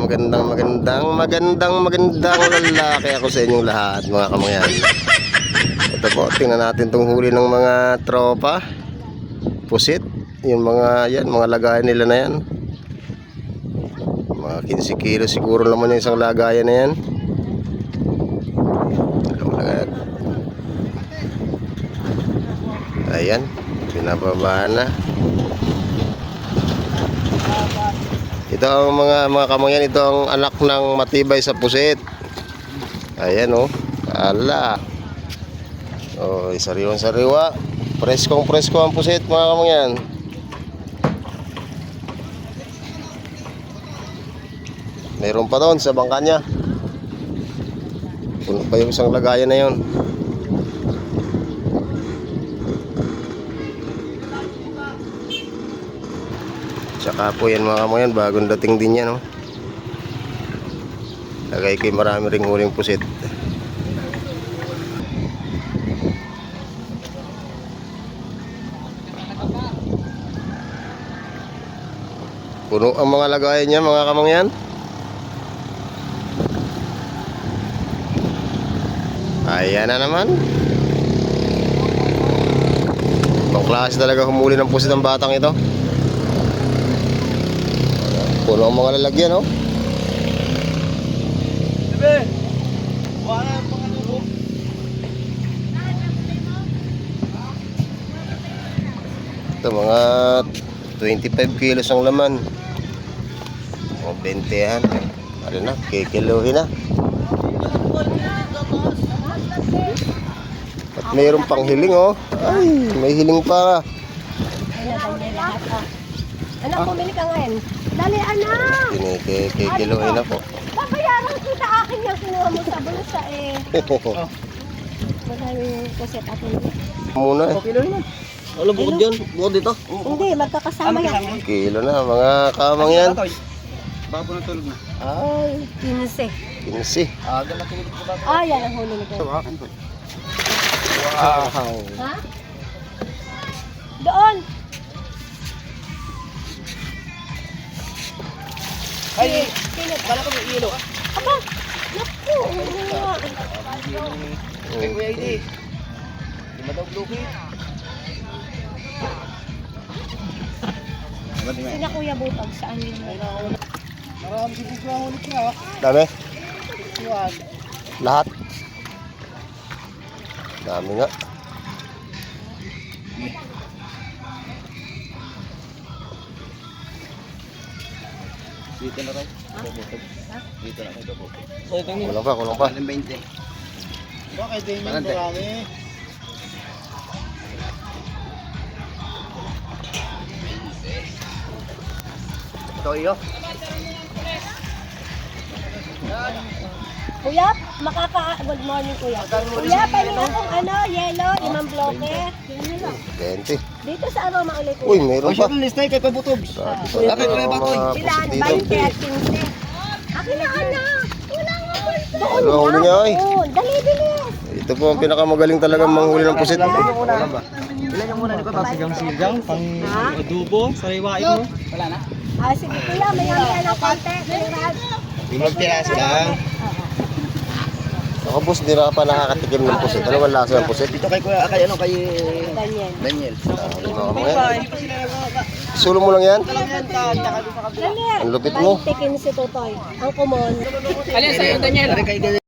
magandang magandang magandang magandang lalaki ako sa inyong lahat mga kamangyan. Ito po, tingnan natin tong huli ng mga tropa. Pusit. Yung mga yan, mga lagayan nila na yan. Mga 15 kilo siguro naman yung isang lagayan na yan. Ayan, binababa na. Ito ang mga mga kamangyan, ito ang anak ng matibay sa pusit. Ayan oh, ala. Oh, sariwang sariwa. Preskong presko ang pusit mga kamangyan. Meron pa doon sa bangka niya. Puno pa yung isang lagayan na yon. Tsaka po yan mga kamoyan, bagong dating din yan. Oh. Lagay kay marami ring huling pusit. Puno ang mga lagayan niya mga kamangyan. Ayan na naman. Ibang klase talaga humuli ng pusit ng batang ito. Puno ang mga lalagyan, oh. Bebe! Wala ang mga tubo. Ito, mga 25 kilos ang laman. O, 20 yan. Ano na, kikiluhin na. At mayroong pang hiling, oh. Ay, may hiling pa. Anak, pumili ka ngayon. Dali, anak! Kinikikiluhin na po. Babayaran kita akin yung kinuha mo sa bulsa eh. Madami yung kusit ako nila. Muna eh. Kilo yun. Wala bukod dyan. Bukod dito. Hindi, magkakasama yan. Kilo na, mga kamang yan. Baka po natulog na. Ay, 15. 15. Ah, gala tulog ko ba? Ah, yan ang huli nito. Wow. Ha? Doon! Ay, kala ko may ilo. Aba! Naku! Kay Kuya Idi. Lima daw bluki. Sina Kuya Butog, saan yun? Marami si Bugla ulit nga. Dami? Lahat? Dami nga. Dito na tayo. Dito na tayo. Oh, tingin. Kulang pa, kulang pa. 20. Bakit din yung marami? Ito iyo. Kuya, makaka... Good morning, Kuya. Kuya, pahingi akong ano, yellow, limang bloke. 20. Dito sa ano, maulit Uy, Kuya? meron Oh, pa. siya listay kay Pabutog. Sabi ko, ang Bakoy? mga Ilan? pusit dito. 20 at 15. Akin na, anak! Wala nga bulsa. Doon Ano ang huli niya, oy? Dali, bilis! Ito po ang pinakamagaling talaga manghuli ng pusit. Ilan yung muna ni ko? Sigang-sigang, pang Ha? adobo, sariwain mo. Wala na? Ah, sige, Kuya, may hangyan ng konti. Limang piraso lang. Ako boss, hindi na pa nakakatikim ng pusit. Ano ang lasa ng pusit? Dito kay Kuya, kay ano, kay Daniel. Daniel. Mga yan. Sulong mo lang yan? Ang lupit mo. 20 15 tutoy. Ang kumon. Alin sa'yo, Daniel? Kay Daniel.